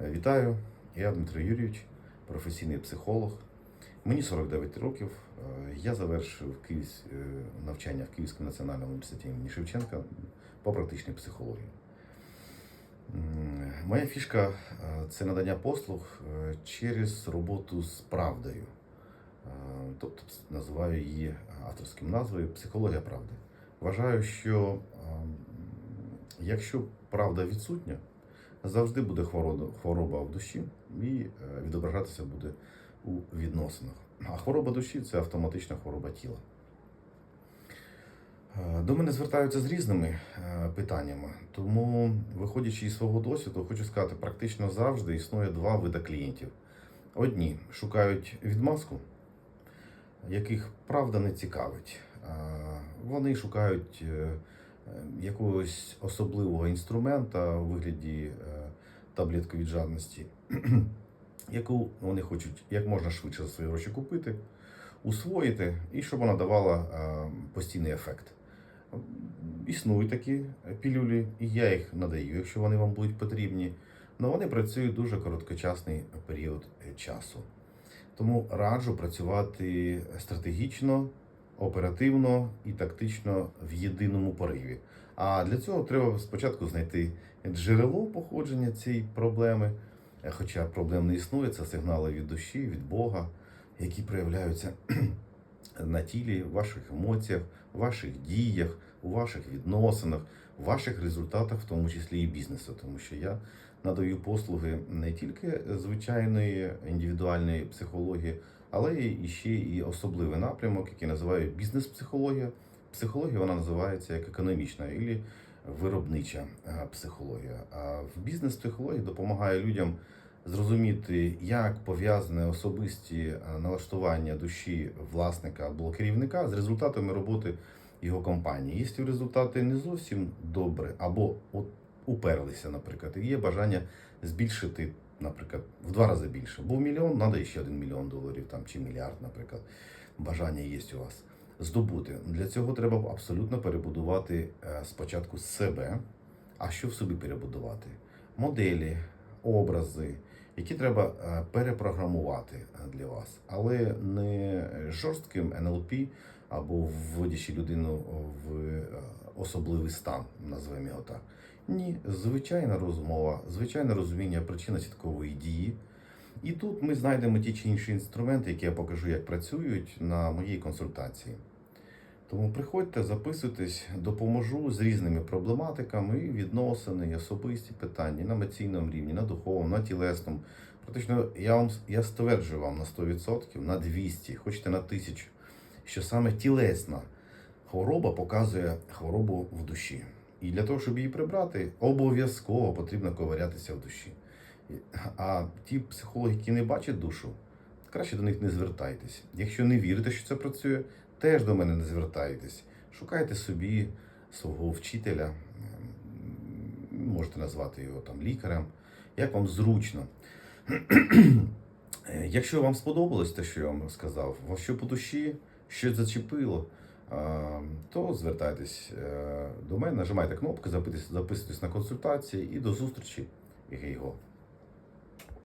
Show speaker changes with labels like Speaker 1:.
Speaker 1: Вітаю, я Дмитро Юрійович, професійний психолог. Мені 49 років. Е, Я завершив Київсь, е, навчання в Київському національному університеті імені Шевченка по практичній психології. Моя фішка е, це надання послуг через роботу з правдою. Тобто називаю її авторським назвою Психологія правди. Вважаю, що ем, якщо правда відсутня, завжди буде хвороба, в душі і е, відображатися буде у відносинах. А хвороба душі це автоматична хвороба тіла. Е, До мене звертаються з різними е, питаннями, тому, виходячи із свого досвіду, хочу сказати, практично завжди існує два види клієнтів. Одні шукають відмазку, яких правда не цікавить. Вони шукають якогось особливого інструмента у вигляді таблетки від жадності, яку вони хочуть як можна швидше за свої гроші купити, усвоїти, і щоб вона давала е, постійний ефект. Існують такі пілюлі, і я їх надаю, якщо вони вам будуть потрібні. Але вони працюють дуже короткочасний період е, часу. Тому раджу працювати стратегічно, оперативно і тактично в єдиному пориві. А для цього треба спочатку знайти джерело походження цієї проблеми. Е, Хоча проблем не існує, це сигнали від душі, від Бога, які проявляються на тілі, в ваших емоціях, в ваших діях, у ваших відносинах, в ваших результатах, в тому числі і бізнесу. Тому що я надаю послуги не тільки звичайної індивідуальної психології, але і ще і особливий напрямок, який називаю бізнес-психологія. Психологія вона називається як економічна і виробнича е, психологія. А в бізнес-психології допомагає людям зрозуміти, як пов'язане особисті е, налаштування душі власника або керівника з результатами роботи його компанії. Якщо результати не зовсім добре, або от уперлися, наприклад, і є бажання збільшити, наприклад, в два рази більше. Був мільйон, треба ще один мільйон доларів там, чи мільярд, наприклад. Бажання є у вас здобути. Для цього треба абсолютно перебудувати е, спочатку себе. А що в собі перебудувати? Моделі, образи, які треба е, перепрограмувати е, для вас, але не жорстким НЛП або вводячи людину в особливий стан, назвемо його так. Ні, звичайна розмова, звичайне розуміння причинно-сіткової дії. І тут ми знайдемо ті чи інші інструменти, які я покажу, як працюють на моїй консультації. Тому приходьте, записуйтесь, допоможу з різними проблематиками, відносини, і особисті питання, на емоційному рівні, на духовному, на тілесному. Практично я вам я стверджую вам на 100%, на 200, хочете на 1000, що саме тілесна хвороба показує хворобу в душі. І для того, щоб її прибрати, обов'язково потрібно ковирятися в душі. А ті психологи, які не бачать душу, краще до них не звертайтесь. Якщо не вірите, що це працює, теж до мене не звертайтесь. Шукайте собі свого вчителя, ем, можете назвати його там лікарем, як вам зручно. Е, Якщо вам сподобалось те, що я вам сказав, вас що по душі, що зачепило, то звертайтесь е, до мене, нажимайте кнопку, записуйтесь на консультації і до зустрічі. Гейго.